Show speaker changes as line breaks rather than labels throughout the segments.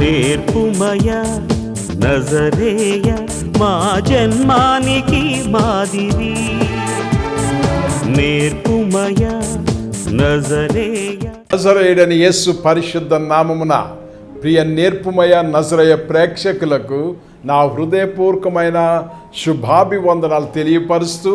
నేర్పుమయ నజరేయ మా జన్మానికి మాదిరి. నేర్పుమయ నజరేయ.
నజరేయుడని యేసు పరిశుద్ధ నామమున ప్రియ నేర్పుమయ నజరయ ప్రేక్షకులకు నా హృదయపూర్వకమైన శుభాభివందనాలు తెలియపరుస్తూ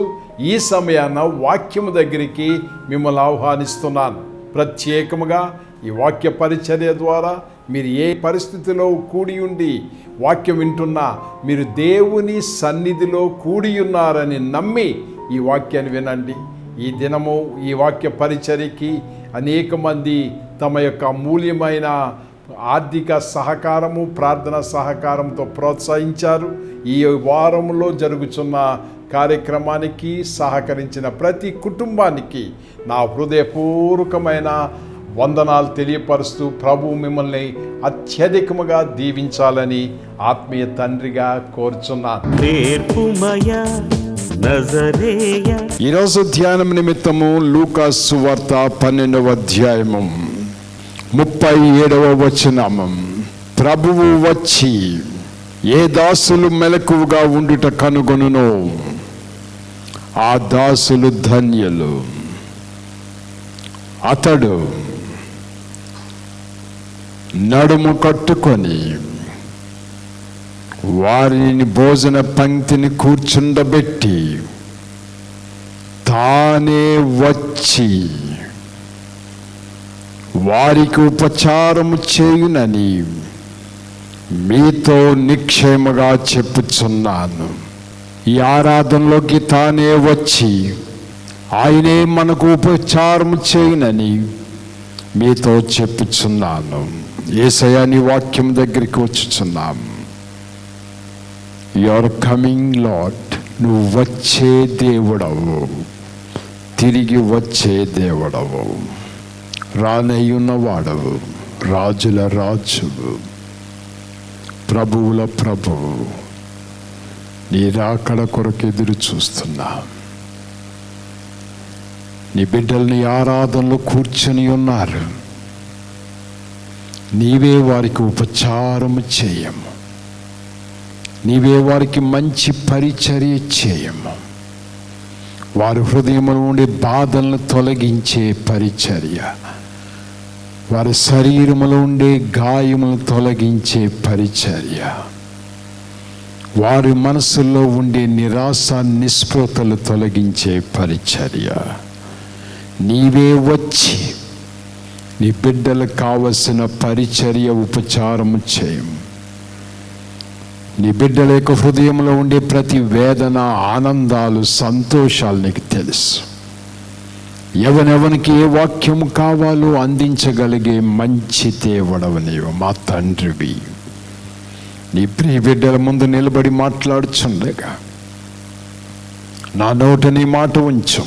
ఈ సమయాన వాక్యము దగ్గరికి మిమ్మల్ని ఆహ్వానిస్తున్నాను. ప్రత్యేకముగా ఈ వాక్య పరిచర్య ద్వారా మీరు ఏ పరిస్థితిలో కూడి ఉండి వాక్యం వింటున్నా మీరు దేవుని సన్నిధిలో కూడి ఉన్నారని నమ్మి ఈ వాక్యాన్ని వినండి. ఈ దినము ఈ వాక్య పరిచర్యకి అనేక మంది తమ యొక్క అమూల్యమైన ఆర్థిక సహకారము ప్రార్థన సహకారంతో ప్రోత్సహించారు. ఈ వారంలో జరుగుతున్న కార్యక్రమానికి సహకరించిన ప్రతి కుటుంబానికి నా హృదయపూర్వకమైన వందనాలు తెలియపరుస్తూ ప్రభు మిమ్మల్ని అత్యధికముగా దీవించాలని ఆత్మీయ తండ్రిగా కోరుచున్నాను ఈరోజు ధ్యానం నిమిత్తము లూకాసు వార్త పన్నెండవ అధ్యాయము. ముప్పై ఏడవ వచనం. ప్రభువు వచ్చి ఏ దాసులు మెలకువగా ఉండుట కనుగొనునో? ఆ దాసులు ధన్యులు. అతడు నడుము కట్టుకొని వారిని భోజన పంక్తిని కూర్చుండబెట్టి తానే వచ్చి వారికి ఉపచారము చేయునని మీతో నిక్షేమగా చెప్పుచున్నాను. ఈ ఆరాధనలోకి తానే వచ్చి ఆయనే మనకు ఉపచారం చేయునని మీతో చెప్పుచున్నాను. ఏసయాని వాక్యం దగ్గరికి వచ్చుచున్నాం. యువర్ కమింగ్ లాట్ నువ్వు వచ్చే దేవుడవు. తిరిగి వచ్చే దేవుడవు. రానయ్యున్నవాడవు రాజుల రాజువు ప్రభువుల ప్రభువు నీ రాకడ కొరకు ఎదురు చూస్తున్నా. నీ బిడ్డల్ని ఆరాధనలో కూర్చొని ఉన్నారు. నీవే వారికి ఉపచారము చేయము. నీవే వారికి మంచి పరిచర్య చేయము. వారి హృదయంలో ఉండే బాధలను తొలగించే పరిచర్య. వారి శరీరములో ఉండే గాయములు తొలగించే పరిచర్య. వారి మనసులో ఉండే నిరాశ నిస్పృతలు తొలగించే పరిచర్య. నీవే వచ్చి నీ బిడ్డలకు కావలసిన పరిచర్య ఉపచారము చేయము నీ బిడ్డల యొక్క హృదయంలో ఉండే ప్రతి వేదన ఆనందాలు సంతోషాలు నీకు తెలుసు. ఎవనెవనికి ఏ వాక్యం కావాలో అందించగలిగే మంచి దేవుడవు నీవు మా తండ్రివి. నీ ప్రియ బిడ్డల ముందు నిలబడి మాట్లాడుచుండగా నా నోట నీ మాట ఉంచు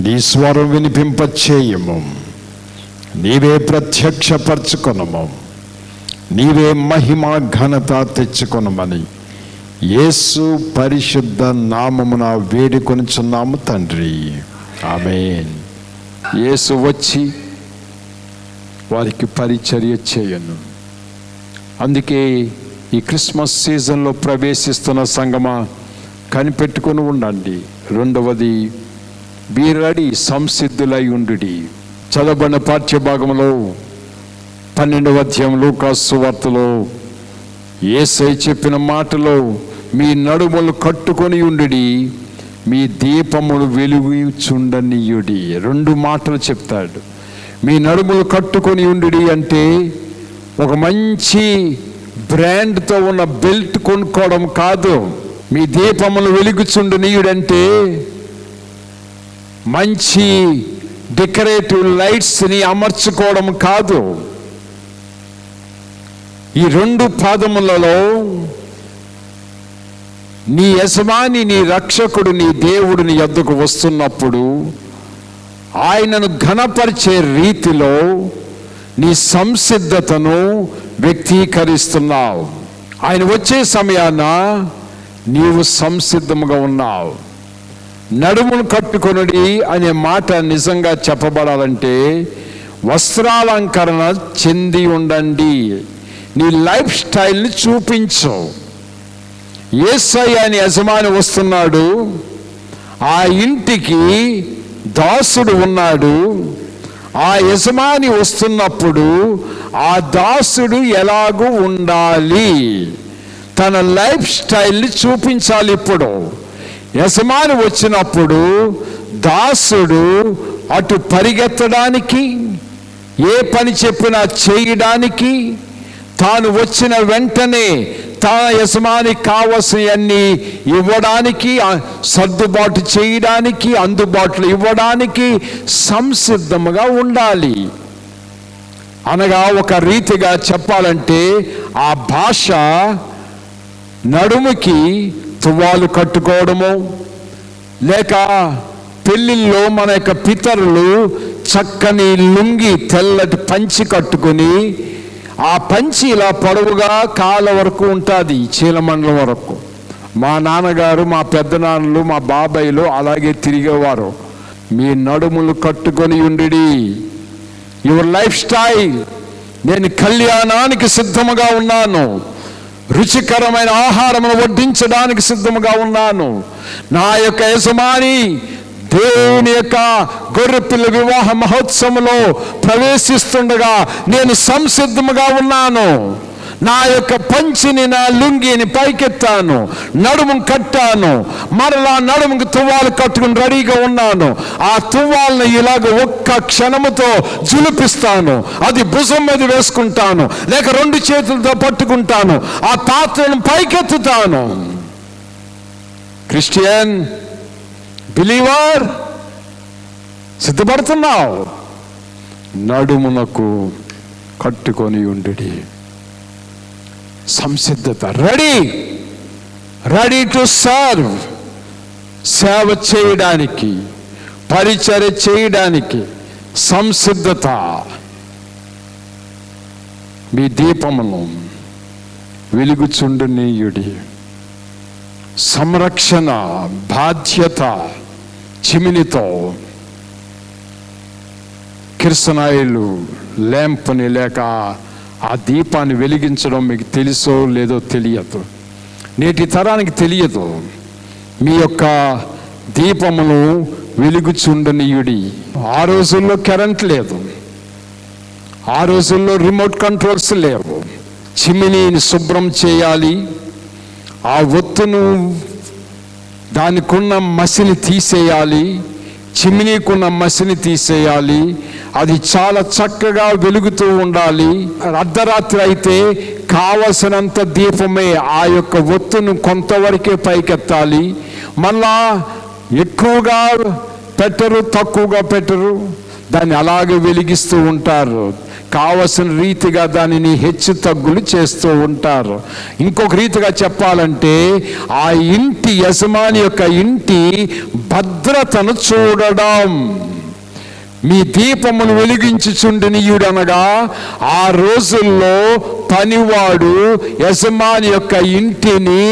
నీ స్వరం వినిపింపచేయము. నీవే ప్రత్యక్షపరచుకొనము. నీవే మహిమ ఘనత తెచ్చుకొనమని యేసు పరిశుద్ధ నామమున వేడుకొనుచున్నాము తండ్రి. ఆమెన్. యేసు వచ్చి వారికి పరిచర్య చేయను. అందుకే ఈ క్రిస్మస్ సీజన్లో ప్రవేశిస్తున్న సంగమా కనిపెట్టుకొని ఉండండి. రెండవది బీరడి సంసిద్ధులై ఉండు చదవబడిన పాఠ్యభాగంలో పన్నెండవ అధ్యాయం లూకాసు వార్తలో ఏసై చెప్పిన మాటలో మీ నడుములు కట్టుకొని ఉండు మీ దీపములు వెలుగుచుండనీయుడి. రెండు మాటలు చెప్తాడు. మీ నడుములు కట్టుకొని ఉండుడి అంటే ఒక మంచి బ్రాండ్తో ఉన్న బెల్ట్ కొనుక్కోవడం కాదు. మీ దీపములు వెలుగుచుండనీయుడంటే మంచి డెకరేటివ్ లైట్స్ని అమర్చుకోవడం కాదు. ఈ రెండు పాదములలో నీ యజమాని నీ రక్షకుడు నీ దేవుడు నీ వస్తున్నప్పుడు ఆయనను ఘనపరిచే రీతిలో నీ సంసిద్ధతను వ్యక్తీకరిస్తున్నావు. ఆయన వచ్చే సమయాన నీవు సంసిద్ధముగా ఉన్నావు. నడుమును కట్టుకొనుడి అనే మాట నిజంగా చెప్పబడాలంటే వస్త్రాలంకరణ చెంది ఉండండి. నీ లైఫ్ స్టైల్ని చూపించవు ఏసయ్య అని యజమాని వస్తున్నాడు. ఆ ఇంటికి దాసుడు ఉన్నాడు. ఆ యజమాని వస్తున్నప్పుడు ఆ దాసుడు ఎలాగూ ఉండాలి? తన లైఫ్ స్టైల్ని చూపించాలి ఇప్పుడు. యజమాని వచ్చినప్పుడు దాసుడు అటు పరిగెత్తడానికి ఏ పని చెప్పినా చేయడానికి తాను వచ్చిన వెంటనే తన యజమానికి కావలసినవన్నీ ఇవ్వడానికి సర్దుబాటు చేయడానికి అందుబాటులో ఇవ్వడానికి సంసిద్ధముగా ఉండాలి. అనగా ఒక రీతిగా చెప్పాలంటే ఆ భాష నడుముకి తువ్వాలు కట్టుకోవడము లేక పెళ్ళిళ్ళలో మన యొక్క పితరులు చక్కని లుంగి తెల్లటి పంచి కట్టుకొని ఆ పంచి ఇలా పొడవుగా కాళ్ళ వరకు ఉంటుంది చీలమండలం వరకు. మా నాన్నగారు మా పెద్దనాన్నలు మా బాబాయ్లు అలాగే తిరిగేవారు. మీ నడుములు కట్టుకొని ఉండిడి. యువర్ లైఫ్ స్టైల్ నేను కళ్యాణానికి సిద్ధముగా ఉన్నాను. రుచికరమైన ఆహారమును వడ్డించడానికి సిద్ధముగా ఉన్నాను. నా యొక్క యజమాని దేవుని యొక్క గొర్రెపిల్ల వివాహ మహోత్సవంలో ప్రవేశిస్తుండగా నేను సంసిద్ధముగా ఉన్నాను. నా యొక్క పంచిని నా లుంగిని పైకెత్తాను. నడుము కట్టాను. మరలా నడుముకు తువ్వాలు కట్టుకుని రెడీగా ఉన్నాను. ఆ తువ్వాలను ఇలాగ ఒక్క క్షణముతో జులిపిస్తాను. అది భుజం మీద వేసుకుంటాను. లేక రెండు చేతులతో పట్టుకుంటాను. ఆ పాత్రను పైకెత్తుతాను. Christian believer సిద్ధపడుతున్నావు. నడుమునకు కట్టుకొని ఉండి సంసిద్ధత రెడీ రెడీ టు సర్వ్. సేవ చేయడానికి పరిచర్య చేయడానికి సంసిద్ధత. మీ దీపమును వెలుగుచుండనీయుడి సంరక్షణ బాధ్యత. చిమినితో కిరసనాయిలు ల్యాంప్ని లేక ఆ దీపాన్ని వెలిగించడం మీకు తెలుసో లేదో తెలియదు. నేటి తరానికి తెలియదు. మీ యొక్క దీపమును వెలుగుచుండనీయుడి. ఆ రోజుల్లో కరెంట్ లేదు. ఆ రోజుల్లో రిమోట్ కంట్రోల్స్ లేవు. చిమినీని శుభ్రం చేయాలి. ఆ ఒత్తును దానికున్న మసిని తీసేయాలి చిమ్నీకున్న మసిని తీసేయాలి అది చాలా చక్కగా వెలుగుతూ ఉండాలి. అర్ధరాత్రి అయితే కావలసినంత దీపమే ఆ యొక్క ఒత్తును కొంతవరకే పైకెత్తాలి. మళ్ళా ఎక్కువగా పెట్టరు తక్కువగా పెట్టరు దాన్ని అలాగే వెలిగిస్తూ ఉంటారు. కావలసిన రీతిగా దానిని హెచ్చు తగ్గులు చేస్తూ ఉంటారు. ఇంకొక రీతిగా చెప్పాలంటే ఆ ఇంటి యజమాని యొక్క ఇంటి భద్రతను చూడడం. మీ దీపమును వెలిగించుచుండనీయుడనగా ఆ రోజుల్లో పనివాడు యజమాని యొక్క ఇంటిని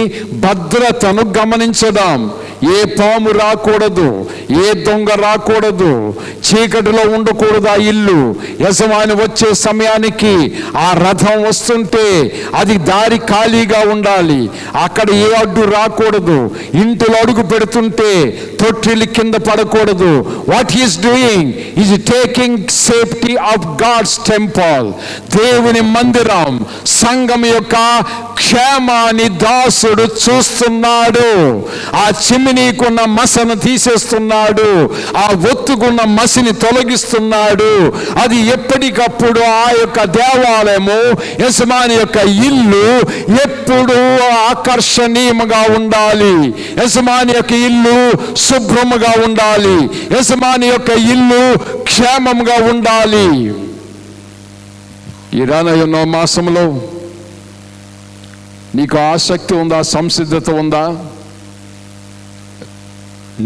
భద్రతను గమనించడం ఏ పాము రాకూడదు ఏ దొంగ రాకూడదు చీకటిలో ఉండకూడదు ఆ ఇల్లు? యజమాని వచ్చే సమయానికి ఆ రథం వస్తుంటే అది దారి ఖాళీగా ఉండాలి. అక్కడ ఏ అడ్డు రాకూడదు. ఇంటిలో అడుగు పెడుతుంటే తొట్టిలు కింద పడకూడదు. What is doing is taking safety of God's temple దేవుని మందిరం సంఘం యొక్క క్షేమాన్ని దాసుడు చూస్తున్నాడు. ఆ చిమ్మి చిమ్మినీకున్న మసను తీసేస్తున్నాడు. ఆ ఒత్తుకున్న మసిని తొలగిస్తున్నాడు. అది ఎప్పటికప్పుడు ఆ యొక్క దేవాలయము యజమాని యొక్క ఇల్లు ఎప్పుడు ఆకర్షణీయముగా ఉండాలి. యజమాని యొక్క ఇల్లు శుభ్రముగా ఉండాలి. యజమాని యొక్క ఇల్లు క్షేమముగా ఉండాలి. ఈ రానయ్యో మాసంలో నీకు ఆసక్తి ఉందా? సంసిద్ధత ఉందా?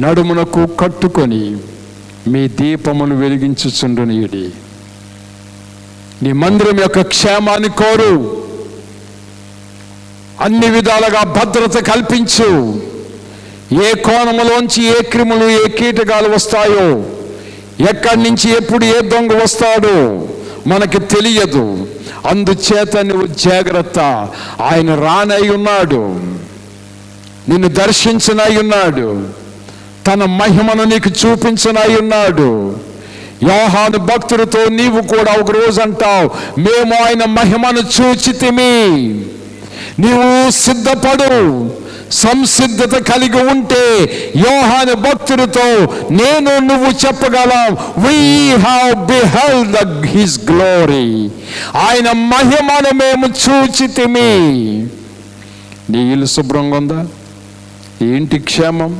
నడుమునకు కట్టుకొని మీ దీపమును వెలిగించుచుండునీయుడి. నీ మందిరం యొక్క క్షేమాన్ని కోరు. అన్ని విధాలుగా భద్రత కల్పించు. ఏ కోణములోంచి ఏ క్రిములు ఏ కీటకాలు వస్తాయో ఎక్కడి నుంచి ఎప్పుడు ఏ దొంగ వస్తాడో మనకి తెలియదు. అందుచేత నువ్వు జాగ్రత్త. ఆయన రానై ఉన్నాడు. నిన్ను దర్శించనై ఉన్నాడు. తన మహిమను నీకు చూపించనై ఉన్నాడు. యోహాను భక్తుడితో నీవు కూడా ఒక రోజు అంటావు మేము ఆయన మహిమను చూచితిమి. నీవు సిద్ధపడు సంసిద్ధత కలిగి ఉంటే యోహాను భక్తుడితో నేను నువ్వు చెప్పగలం. We have beheld the his glory ఆయన మహిమను మేము చూచితిమి. నీ ఇల్లు శుభ్రంగా ఉందా? ఏంటి క్షేమం?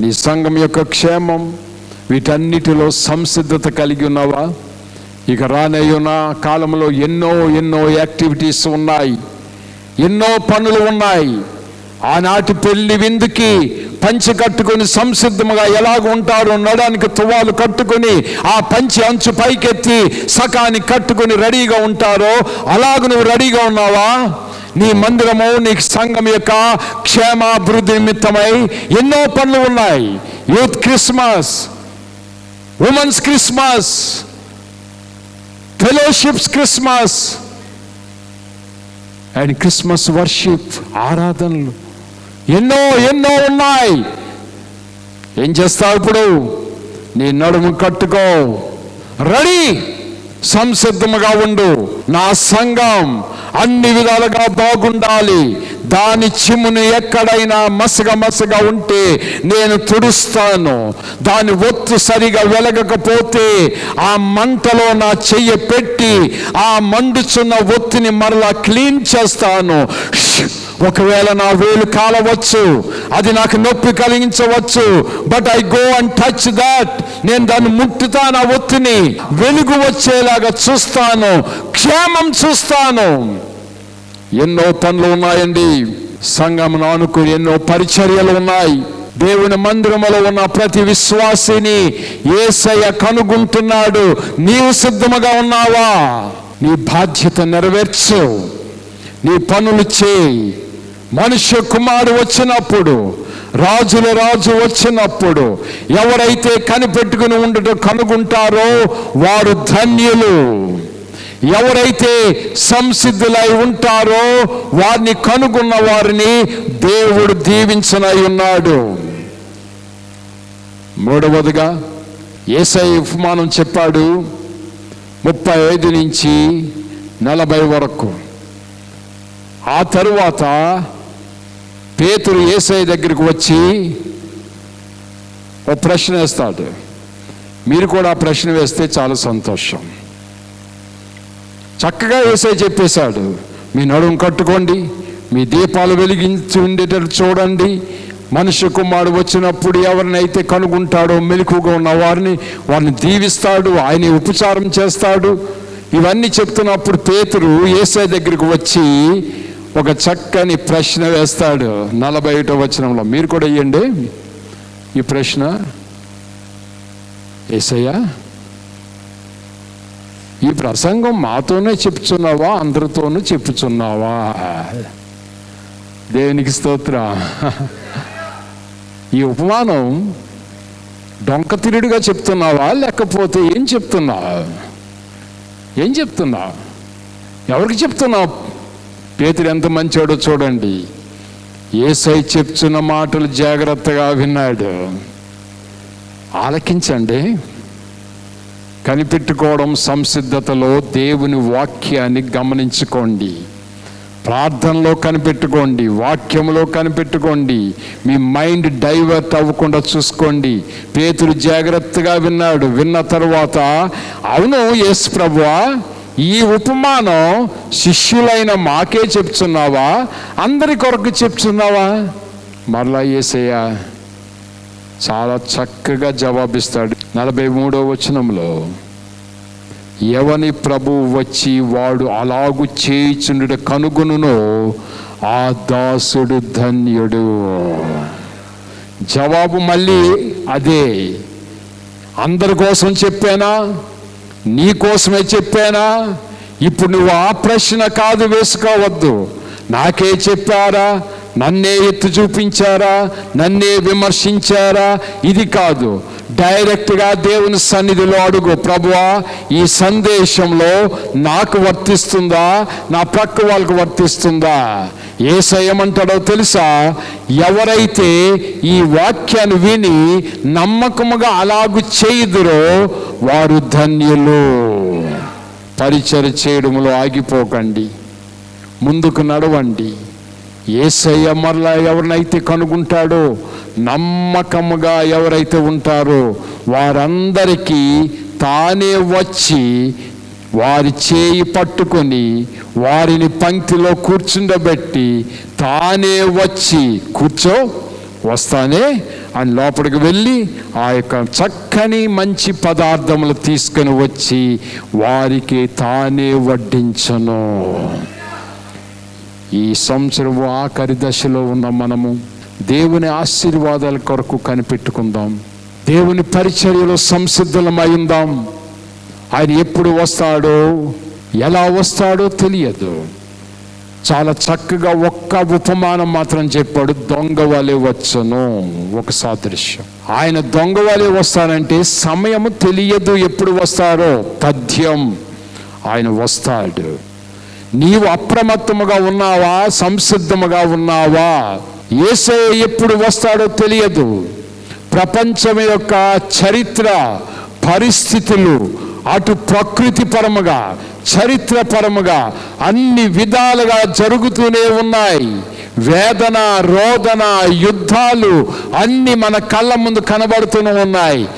నీ సంఘం యొక్క క్షేమం వీటన్నిటిలో సంసిద్ధత కలిగి ఉన్నావా? ఇక రానయ్యున్న కాలంలో ఎన్నో ఎన్నో యాక్టివిటీస్ ఉన్నాయి. ఎన్నో పనులు ఉన్నాయి. ఆనాటి పెళ్ళి విందుకి పంచి కట్టుకొని సంసిద్ధముగా ఎలాగ ఉంటారో నడానికి తువాలు కట్టుకొని ఆ పంచి అంచు పైకెత్తి సకాన్ని కట్టుకొని రెడీగా ఉంటారో అలాగ నువ్వు రెడీగా ఉన్నావా? నీ మందిరము నీ సంఘం యొక్క క్షేమాభివృద్ధి నిమిత్తమై ఎన్నో పనులు ఉన్నాయి. Youth Christmas women's Christmas fellowships Christmas and Christmas worship ఆరాధనలు. ఎన్నో ఎన్నో ఉన్నాయి. ఏం చేస్తావు ఇప్పుడు? నీ నడుము కట్టుకో. రెడీ సంసిద్ధముగా ఉండు. నా సంఘం అన్ని విధాలుగా బాగుండాలి. దాని చిమ్మును ఎక్కడైనా మసగ మసగ ఉంటే నేను తుడుస్తాను. దాని ఒత్తు సరిగా వెలగకపోతే ఆ మంటలో నా చెయ్యి పెట్టి ఆ మండుచున్న ఒత్తిని మరలా క్లీన్ చేస్తాను. ఒకవేళ నా వేలు కాలవచ్చు అది నాకు నొప్పి కలిగించవచ్చు but I go and touch that. నేను దాన్ని ముట్టుతాను ఆ ఒత్తిని వెలుగు వచ్చేలాగా చూస్తాను క్షేమం చూస్తాను. ఎన్నో పనులు ఉన్నాయండి. సంఘం ఆనుకుని ఎన్నో పరిచర్యలు ఉన్నాయి. దేవుని మందిరములో ఉన్న ప్రతి విశ్వాసిని ఏసయ్య కనుగొంటున్నాడు. నీవు సిద్ధముగా ఉన్నావా? నీ బాధ్యత నెరవేర్చు. నీ పనులు చేయి. మనుష్య కుమారుడు వచ్చినప్పుడు రాజుల రాజు వచ్చినప్పుడు ఎవరైతే కనిపెట్టుకుని ఉండటం కనుగొంటారో వారు ధన్యులు. ఎవరైతే సంసిద్ధులై ఉంటారో వారిని కనుగొన్న వారిని దేవుడు దీవించనై ఉన్నాడు. మూడవదిగా ఏసై ఉపమానం చెప్పాడు ముప్పై ఐదు నుంచి నలభై వరకు. ఆ తరువాత పేతురు ఏసై దగ్గరికి వచ్చి ఒక ప్రశ్న వేస్తాడు. మీరు కూడా ఆ ప్రశ్న వేస్తే చాలా సంతోషం. చక్కగా ఏసై చెప్పేశాడు మీ నడుము కట్టుకోండి మీ దీపాలు వెలిగించి ఉండేటట్టు చూడండి. మనుష్య కుమారుడు వచ్చినప్పుడు ఎవరినైతే కనుగొంటాడో మెలకుగా ఉన్న వారిని వారిని దీవిస్తాడు ఆయన ఉపచారం చేస్తాడు. ఇవన్నీ చెప్తున్నప్పుడు పేతురు ఏసై దగ్గరికి వచ్చి ఒక చక్కని ప్రశ్న వేస్తాడు నలభై ఒకటో వచనంలో. మీరు కూడా ఇవ్వండి ఈ ప్రశ్న ఏసయ్యా ఈ ప్రసంగం మాతోనే చెప్పుచున్నావా అందరితోనూ చెప్పుచున్నావా? దేవునికి స్తోత్ర? ఈ ఉపమానం డొంక తిరుడుగా చెప్తున్నావా లేకపోతే ఏం చెప్తున్నావు? ఏం చెప్తున్నావు? ఎవరికి చెప్తున్నావు? పేతురు ఎంత మంచివాడో చూడండి. ఏసై చెప్తున్న మాటలు జాగ్రత్తగా విన్నాడు. ఆలకించండి. కనిపెట్టుకోవడం సంసిద్ధతలో దేవుని వాక్యాన్ని గమనించుకోండి. ప్రార్థనలో కనిపెట్టుకోండి వాక్యంలో కనిపెట్టుకోండి మీ మైండ్ డైవర్ట్ అవ్వకుండా చూసుకోండి. పేతుడు జాగ్రత్తగా విన్నాడు విన్న తర్వాత అవును ఎస్ ప్రభువా ఈ ఉపమానం శిష్యులైన మాకే చెప్తున్నావా? అందరి కొరకు చెప్తున్నావా? మరలా ఏసయ్యా చాలా చక్కగా జవాబిస్తాడు. నలభై మూడో వచనంలో ఎవని ప్రభు వచ్చి వాడు అలాగు చేయుచుండు కనుగొనునో ఆ దాసుడు ధన్యుడు. జవాబు మళ్ళీ అదే. అందరి కోసం చెప్పానా? నీ కోసమే చెప్పానా? ఇప్పుడు నువ్వు ఆ ప్రశ్న కాదు వేసుకోవద్దు. నాకే చెప్పారా? నన్నే ఎత్తు చూపించారా? నన్నే విమర్శించారా? ఇది కాదు. డైరెక్ట్గా దేవుని సన్నిధిలో అడుగు. ప్రభువా ఈ సందేశంలో నాకు వర్తిస్తుందా? నా ప్రక్క వాళ్ళకు వర్తిస్తుందా? ఏసయమంటాడో తెలుసా? ఎవరైతే ఈ వాక్యాన్ని విని నమ్మకముగా అలాగు చేయుదురో వారు ధన్యులు. పరిచయ చేయడంలో ఆగిపోకండి. ముందుకు నడవండి. ఏసయ్య మరలా ఎవరినైతే కనుగొంటాడో నమ్మకముగా ఎవరైతే ఉంటారో వారందరికీ తానే వచ్చి వారి చేయి పట్టుకొని వారిని పంక్తిలో కూర్చుండబెట్టి తానే వచ్చి కూర్చో వస్తానే అని లోపలికి వెళ్ళి ఆ యొక్క చక్కని మంచి పదార్థములు తీసుకొని వచ్చి వారికి తానే వడ్డించను. ఈ సంవత్సరం ఆఖరి దశలో ఉన్న మనము దేవుని ఆశీర్వాదాల కొరకు కనిపెట్టుకుందాం. దేవుని పరిచర్యలో సంసిద్ధులమై ఉందాం. ఆయన ఎప్పుడు వస్తాడో ఎలా వస్తాడో తెలియదు. చాలా చక్కగా ఒక్క ఉపమానం మాత్రం చెప్పాడు దొంగ వలె వచ్చును. ఒక సాదృశ్యం. ఆయన దొంగ వలె వస్తానంటే సమయం తెలియదు ఎప్పుడు వస్తారో పద్యం. ఆయన వస్తాడు. నీవు అప్రమత్తముగా ఉన్నావా సంసిద్ధముగా ఉన్నావా? ఏసే ఎప్పుడు వస్తాడో తెలియదు. ప్రపంచం యొక్క చరిత్ర పరిస్థితులు అటు ప్రకృతి పరముగా చరిత్ర పరముగా అన్ని విధాలుగా జరుగుతూనే ఉన్నాయి. వేదన రోదన యుద్ధాలు అన్ని మన కళ్ళ ముందు కనబడుతూనే ఉన్నాయి.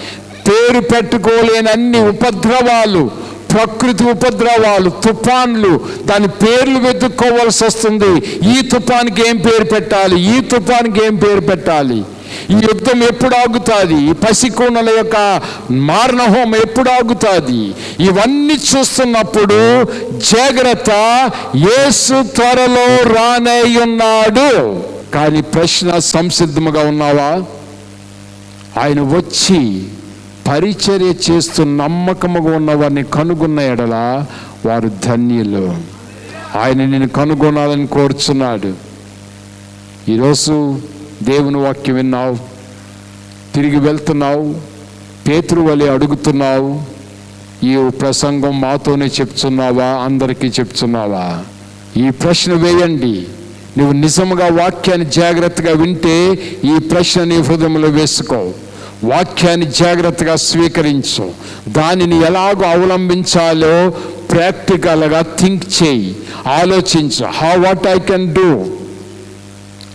పేరు పెట్టుకోలేని అన్ని ఉపద్రవాలు ప్రకృతి ఉపద్రవాలు తుఫాన్లు దాని పేర్లు వెతుక్కోవాల్సి వస్తుంది ఈ తుఫాన్కి ఏం పేరు పెట్టాలి? ఈ తుఫాన్కి ఏం పేరు పెట్టాలి? ఈ యుద్ధం ఎప్పుడు ఆగుతుంది? ఈ పసికోనల యొక్క మారణహోమం ఎప్పుడు ఆగుతుంది? ఇవన్నీ చూస్తున్నప్పుడు జాగ్రత్త యేసు త్వరలో రానయ్యున్నాడు. కానీ ప్రశ్న సంసిద్ధముగా ఉన్నావా? ఆయన వచ్చి పరిచర్య చేస్తూ నమ్మకముగా ఉన్నవారిని కనుగొన్న ఎడల వారు ధన్యులు. ఆయన నేను కనుగొనాలని కోరుచున్నాడు. ఈరోజు దేవుని వాక్యం విన్నావు. తిరిగి వెళ్తున్నావు. పేతురు వలె అడుగుతున్నావు. ఈ ప్రసంగం మాతోనే చెప్తున్నావా? అందరికీ చెప్తున్నావా? ఈ ప్రశ్న వేయండి. నువ్వు నిజముగా వాక్యాన్ని జాగ్రత్తగా వింటే ఈ ప్రశ్న నీ హృదయంలో వేసుకో. వాక్యాన్ని జాగ్రత్తగా స్వీకరించు. దానిని ఎలాగో అవలంబించాలో ప్రాక్టికల్గా థింక్ చేయి. ఆలోచించు. How what I can do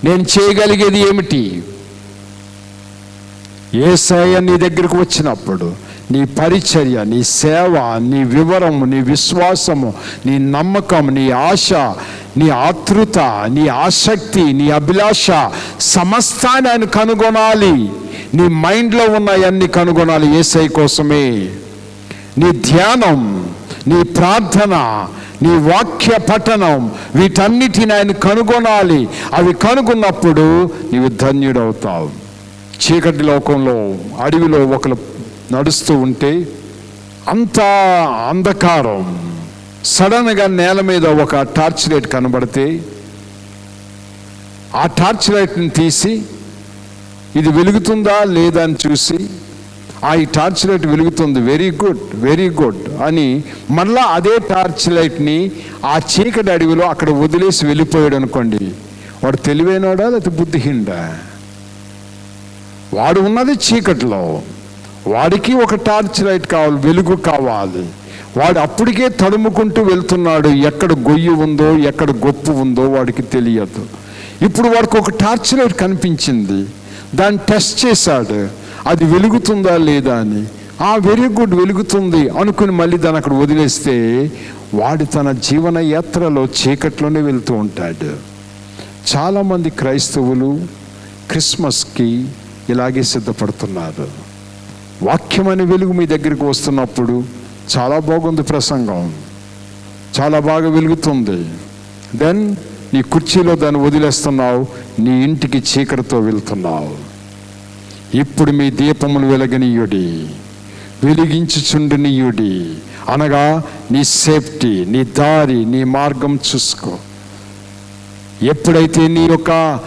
నేను చేయగలిగేది ఏమిటి? ఏసయ్య నీ దగ్గరకు వచ్చినప్పుడు నీ పరిచర్య నీ సేవ నీ వివరము నీ విశ్వాసము నీ నమ్మకం నీ ఆశ నీ ఆతృత నీ ఆసక్తి నీ అభిలాష సమస్తాన్ని ఆయన కనుగొనాలి. నీ మైండ్లో ఉన్నాయన్నీ కనుగొనాలి ఏసై కోసమే. నీ ధ్యానం నీ ప్రార్థన నీ వాక్య పఠనం వీటన్నిటిని ఆయన కనుగొనాలి. అవి కనుగొన్నప్పుడు నీవు ధన్యుడవుతావు. చీకటి లోకంలో అడవిలో ఒకరు నడుస్తూ ఉంటే అంత అంధకారం. సడన్గా నేల మీద ఒక టార్చ్ లైట్ కనబడితే ఆ టార్చ్ లైట్ని తీసి ఇది వెలుగుతుందా లేదా అని చూసి ఆ ఈ టార్చ్ లైట్ వెలుగుతుంది. వెరీ గుడ్ వెరీ గుడ్ అని మళ్ళా అదే టార్చ్ లైట్ని ఆ చీకటి అడవిలో అక్కడ వదిలేసి వెళ్ళిపోయాడు అనుకోండి. వాడు తెలివైనడా లేకపోతే బుద్ధిహీనడా? వాడు ఉన్నది చీకటిలో. వాడికి ఒక టార్చ్ లైట్ కావాలి వెలుగు కావాలి. వాడు అప్పటికే తడుముకుంటూ వెళ్తున్నాడు. ఎక్కడ గొయ్యి ఉందో ఎక్కడ గొప్పు ఉందో వాడికి తెలియదు. ఇప్పుడు వాడికి ఒక టార్చ్ లైట్ కనిపించింది. దాన్ని టెస్ట్ చేశాడు. అది వెలుగుతుందా లేదా అని. ఆ వెరీ గుడ్ వెలుగుతుంది అనుకుని మళ్ళీ దాన్ని అక్కడ వదిలేస్తే వాడు తన జీవన యాత్రలో చీకట్లోనే వెళ్తూ ఉంటాడు. చాలామంది క్రైస్తవులు క్రిస్మస్కి ఇలాగే సిద్ధపడుతున్నారు. వాక్యం అనే వెలుగు మీ దగ్గరికి వస్తున్నప్పుడు చాలా బాగుంది ప్రసంగం. చాలా బాగా వెలుగుతుంది. దెన్ నీ కుర్చీలో దాన్ని వదిలేస్తున్నావు నీ ఇంటికి చీకటితో వెళ్తున్నావు. ఇప్పుడు మీ దీపములు వెలగనీయుడి వెలిగించుచుండనీయుడి. అనగా నీ సేఫ్టీ నీ దారి నీ మార్గం చూసుకో. ఎప్పుడైతే నీ యొక్క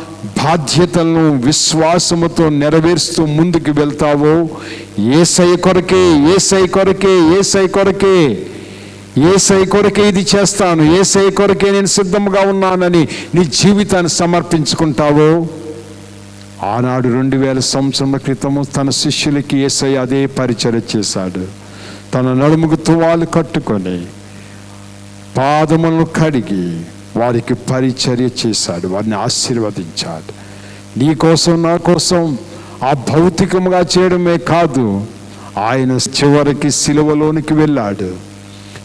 బాధ్యతలను విశ్వాసముతో నెరవేరుస్తూ ముందుకు వెళ్తావో ఏసై కొరకే ఏసై కొరకే ఏసై కొరకే ఏసై కొరకే ఇది చేస్తాను ఏసై కొరకే నేను సిద్ధంగా ఉన్నానని నీ జీవితాన్ని సమర్పించుకుంటావో ఆనాడు రెండు వేల సంవత్సరాల క్రితము తన శిష్యులకి ఏసై అదే పరిచయం చేశాడు. తన నడుముకు తువాలు కట్టుకొని పాదములను కడిగి వారికి పరిచర్య చేశాడు వారిని ఆశీర్వదించాడు. నీ కోసం నా కోసం ఆ భౌతికముగా చేయడమే కాదు ఆయన చివరికి సిలువలోనికి వెళ్ళాడు.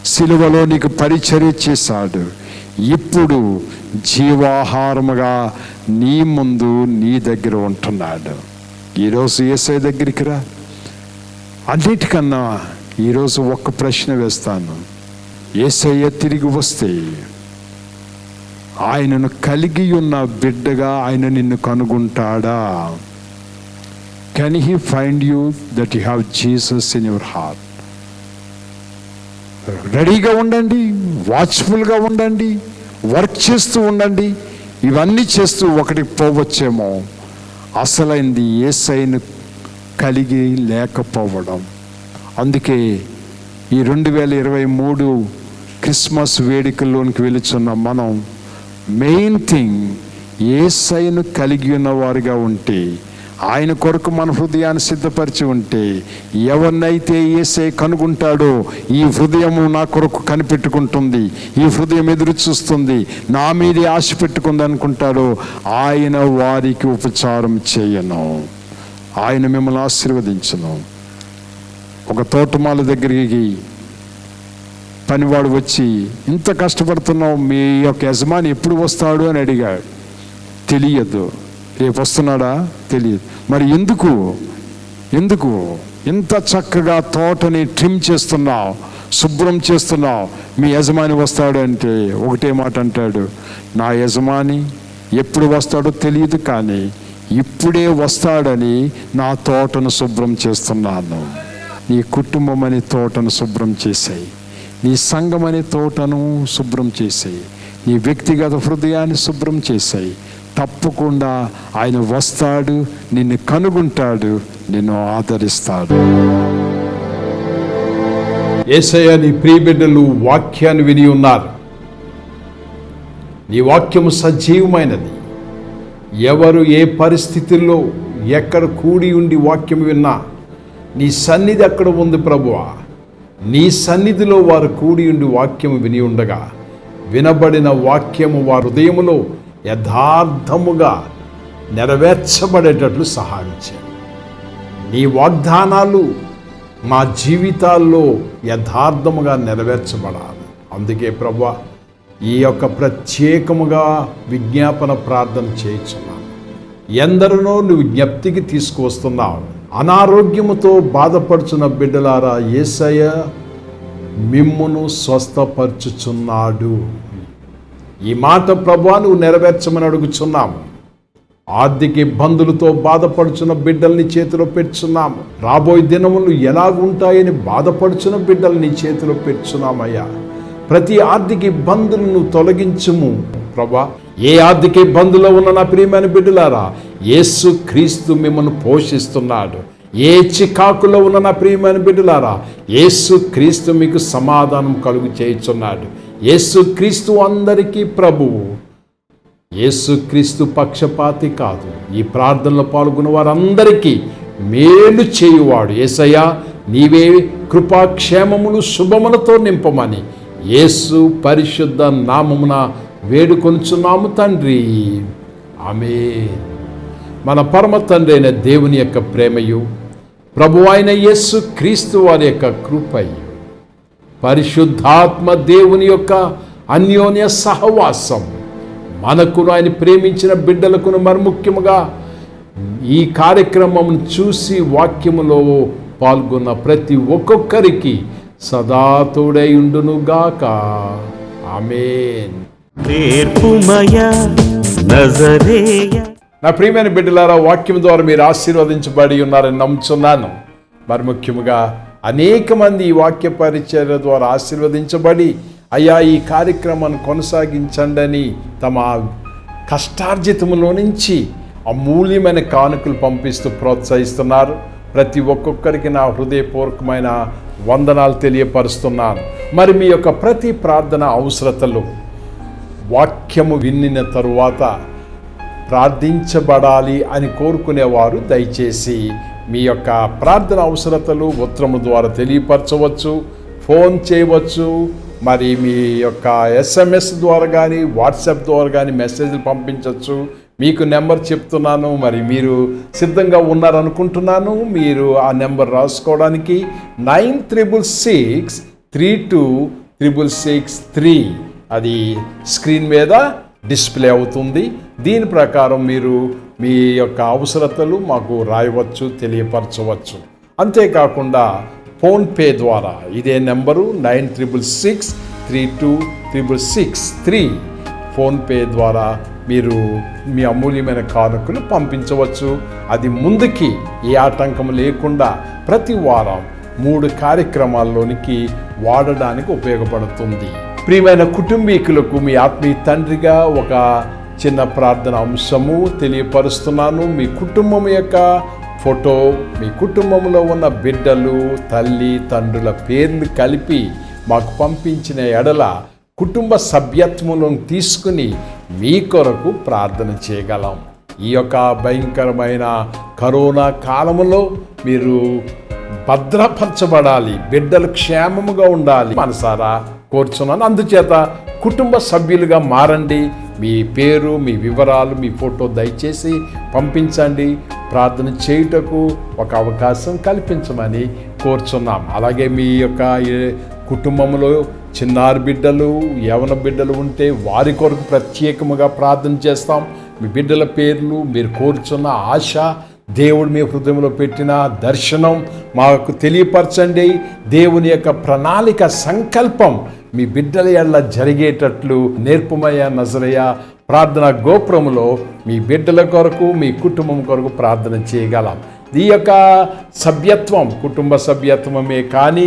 సిలువలోనికి పరిచర్య చేశాడు. ఇప్పుడు జీవాహారముగా నీ ముందు నీ దగ్గర ఉంటున్నాడు. ఈరోజు ఏసై దగ్గరికి రా. అన్నిటికన్నా ఈరోజు ఒక్క ప్రశ్న వేస్తాను. ఏసయ్య తిరిగి వస్తే ఆయనను కలిగి ఉన్న బిడ్డగా ఆయన నిన్ను కనుగొంటాడా? Can he find you that you have Jesus in your heart రెడీగా ఉండండి వాచ్ఫుల్గా ఉండండి వర్క్ చేస్తూ ఉండండి. ఇవన్నీ చేస్తూ ఒకటి పోవచ్చేమో అసలైంది ఏ సైన్ కలిగి లేకపోవడం. అందుకే ఈ రెండు వేల ఇరవై మూడు క్రిస్మస్ వేడుకల్లోనికి వెళుచున్న మనం మెయిన్ థింగ్ ఏ సైన్ కలిగి ఉన్నవారుగా ఉంటే ఆయన కొరకు మన హృదయాన్ని సిద్ధపరిచి ఉంటే ఎవరినైతే ఏసే కనుగొంటాడో ఈ హృదయము నా కొరకు కనిపెట్టుకుంటుంది ఈ హృదయం ఎదురు చూస్తుంది నా మీదే ఆశ పెట్టుకుంది అనుకుంటాడో ఆయన వారికి ఉపచారం చేయను. ఆయన మిమ్మల్ని ఆశీర్వదించను. ఒక తోటమాల దగ్గరికి పనివాడు వచ్చి ఇంత కష్టపడుతున్నావు మీ యొక్క యజమాని ఎప్పుడు వస్తాడు? అని అడిగాడు. తెలియదు. రేపు వస్తున్నాడా తెలియదు. మరి ఎందుకు? ఎందుకు? ఇంత చక్కగా తోటని ట్రిమ్ చేస్తున్నావు శుభ్రం చేస్తున్నావు. మీ యజమాని వస్తాడు అంటే ఒకటే మాట అంటాడు నా యజమాని ఎప్పుడు వస్తాడో తెలియదు కానీ ఇప్పుడే వస్తాడని నా తోటను శుభ్రం చేస్తున్నాను. నీ కుటుంబం అనే తోటను శుభ్రం చేసాయి. నీ సంఘం అనే తోటను శుభ్రం చేసాయి. నీ వ్యక్తిగత హృదయాన్ని శుభ్రం చేసాయి. తప్పకుండా ఆయన వస్తాడు నిన్ను కనుగొంటాడు నిన్ను ఆదరిస్తాడు.
ఏసయ్య నీ ప్రియబిడ్డలు వాక్యాన్ని విని ఉన్నారు. నీ వాక్యము సజీవమైనది. ఎవరు ఏ పరిస్థితుల్లో ఎక్కడ కూడి ఉండి వాక్యం విన్నా నీ సన్నిధి అక్కడ ఉంది ప్రభువా. నీ సన్నిధిలో వారు కూడి ఉండి వాక్యము విని ఉండగా వినబడిన వాక్యము వారి హృదయములో యథార్థముగా నెరవేర్చబడేటట్లు సహాయం చేయండి నీ వాగ్దానాలు మా జీవితాల్లో యథార్థముగా నెరవేర్చబడాలి. అందుకే ప్రభా ఈ యొక్క ప్రత్యేకముగా విజ్ఞాపన ప్రార్థన చేయించున్నాను. ఎందరినో నువ్వు జ్ఞప్తికి తీసుకువస్తున్నావు. అనారోగ్యముతో బాధపడుచున్న బిడ్డలారా ఏసయ్య మిమ్మును స్వస్థపరచుచున్నాడు. ఈ మాట ప్రభా నువ్వు నెరవేర్చమని అడుగుచున్నాము. ఆర్థిక ఇబ్బందులతో బాధపడుచున్న బిడ్డల్ని చేతిలో పెట్టుచున్నాము. రాబోయే దినములు ఎలాగుంటాయని బాధపడుచున్న బిడ్డల్ని చేతిలో పెట్టుచున్నామయ్యా. ప్రతి ఆర్థిక ఇబ్బందులను తొలగించుము ప్రభా ఏ ఆర్థిక ఇబ్బందులో ఉన్న నా ప్రియమైన బిడ్డలారా యేసు క్రీస్తు మిమ్మల్ని పోషిస్తున్నాడు. ఏ చికాకులో ఉన్న నా ప్రియమైన బిడ్డలారా యేసు క్రీస్తు మీకు సమాధానం కలుగు చేయుచున్నాడు. యేసుక్రీస్తు అందరికీ ప్రభువు. యేసుక్రీస్తు పక్షపాతి కాదు. ఈ ప్రార్థనలో పాల్గొన్న వారందరికీ మేలు చేయువాడు. ఏసయ్యా నీవే కృపాక్షేమములు శుభములతో నింపమని యేసు పరిశుద్ధ నామమున వేడుకొంచున్నాము తండ్రి. ఆమె మన పరమ తండ్రి అయిన దేవుని యొక్క ప్రేమయు ప్రభు అయిన యేసు క్రీస్తు వారి యొక్క కృపయు పరిశుద్ధాత్మ దేవుని యొక్క అన్యోన్య సహవాసం. మనకును ఆయన ప్రేమించిన బిడ్డలకును మరి ముఖ్యముగా ఈ కార్యక్రమం చూసి వాక్యములో పాల్గొన్న ప్రతి ఒక్కొక్కరికి సదా తోడై ఉండునుగాక. ఆమేన్. నా ప్రియమైన బిడ్డలారా వాక్యం ద్వారా మీరు ఆశీర్వదించబడి ఉన్నారని నమ్ముచున్నాను. మరి ముఖ్యముగా అనేక మంది ఈ వాక్య పరిచర్య ద్వారా ఆశీర్వదించబడి అయ్యా ఈ కార్యక్రమాన్ని కొనసాగించండి అని తమ
కష్టార్జితములో నుంచి అమూల్యమైన కానుకలు పంపిస్తూ ప్రోత్సహిస్తున్నారు. ప్రతి ఒక్కొక్కరికి నా హృదయపూర్వకమైన వందనాలు తెలియపరుస్తున్నాను. మరి మీ యొక్క ప్రతి ప్రార్థన అవసరతలు వాక్యము విన్నిన తరువాత ప్రార్థించబడాలి అని కోరుకునేవారు దయచేసి మీ యొక్క ప్రార్థన అవసరతలు ఉత్తరము ద్వారా తెలియపరచవచ్చు ఫోన్ చేయవచ్చు మరి మీ యొక్క ఎస్ఎంఎస్ ద్వారా కానీ వాట్సాప్ ద్వారా కానీ మెసేజ్లు పంపించవచ్చు. మీకు నెంబర్ చెప్తున్నాను మరి మీరు సిద్ధంగా ఉన్నారనుకుంటున్నాను మీరు ఆ నెంబర్ రాసుకోవడానికి nine triple six three two triple six three. అది స్క్రీన్ మీద డిస్ప్లే అవుతుంది. దీని ప్రకారం మీరు మీ యొక్క అవసరతలు మాకు రాయవచ్చు తెలియపరచవచ్చు. అంతేకాకుండా ఫోన్పే ద్వారా ఇదే number nine triple six three two triple six three PhonePe ద్వారా మీరు మీ అమూల్యమైన కానుకలు పంపించవచ్చు. అది ముందుకి ఏ ఆటంకం లేకుండా ప్రతి వారం మూడు కార్యక్రమాల్లోనికి వాడడానికి ఉపయోగపడుతుంది. ప్రియమైన కుటుంబీకులకు మీ ఆత్మీయ తండ్రిగా ఒక చిన్న ప్రార్థన అంశము తెలియపరుస్తున్నాను. మీ కుటుంబం యొక్క ఫోటో మీ కుటుంబంలో ఉన్న బిడ్డలు తల్లి తండ్రుల పేర్లు కలిపి మాకు పంపించిన ఎడల కుటుంబ సభ్యత్వంలో తీసుకుని మీ కొరకు ప్రార్థన చేయగలం. ఈ యొక్క భయంకరమైన కరోనా కాలంలో మీరు భద్రపరచబడాలి బిడ్డలు క్షేమముగా ఉండాలి. మనసారా కోరుచున్నాను. అందుచేత కుటుంబ సభ్యులుగా మారండి. మీ పేరు మీ వివరాలు మీ ఫోటో దయచేసి పంపించండి. ప్రార్థన చేయుటకు ఒక అవకాశం కల్పించమని కోరుచున్నాం. అలాగే మీ యొక్క కుటుంబంలో చిన్నారి బిడ్డలు యవన బిడ్డలు ఉంటే వారి కొరకు ప్రత్యేకముగా ప్రార్థన చేస్తాం. మీ బిడ్డల పేర్లు మీరు కోరుచున్న ఆశ దేవుడు మీ హృదయంలో పెట్టిన దర్శనం మాకు తెలియపరచండి. దేవుని యొక్క ప్రణాళిక సంకల్పం మీ బిడ్డల ఎళ్ళ జరిగేటట్లు నేర్పుమయ్య నజరయ్య ప్రార్థన గోపురములో మీ బిడ్డల కొరకు మీ కుటుంబం కొరకు ప్రార్థన చేయగలం. ఈ యొక్క సభ్యత్వం కుటుంబ సభ్యత్వమే కానీ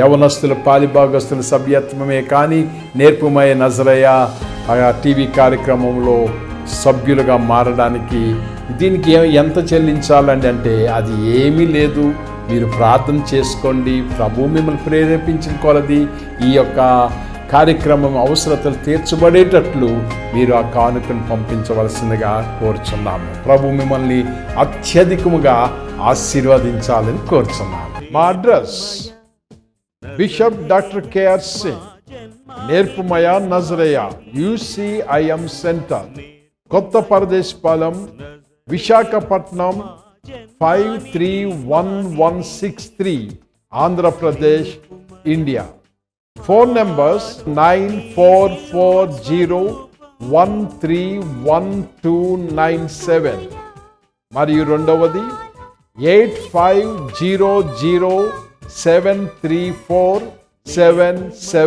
యవనస్తుల పాలిభాగస్తుల సభ్యత్వమే కానీ నేర్పుమయ్య నజరయ్య టీవీ కార్యక్రమంలో సభ్యులుగా మారడానికి దీనికి ఎంత చెల్లించాలండి అంటే అది ఏమీ లేదు. మీరు ప్రార్థన చేసుకోండి. ప్రభు మిమ్మల్ని ప్రేరేపించిన కొలది ఈ యొక్క కార్యక్రమం అవసరతలు తీర్చబడేటట్లు మీరు ఆ కానుకను పంపించవలసిందిగా కోరుచున్నాము. ప్రభు మిమ్మల్ని అత్యధికముగా ఆశీర్వదించాలని కోరుచున్నాము. మా address bishop doctor KR Singh నేర్పుమయ నజరయ్య UCIM centre Kotha Paradesh Palem Visakhapatnam five three one one six three Andhra Pradesh India phone numbers nine four four zero one three one two nine seven మరియు రెండవది eight five zero zero seven three four seven seven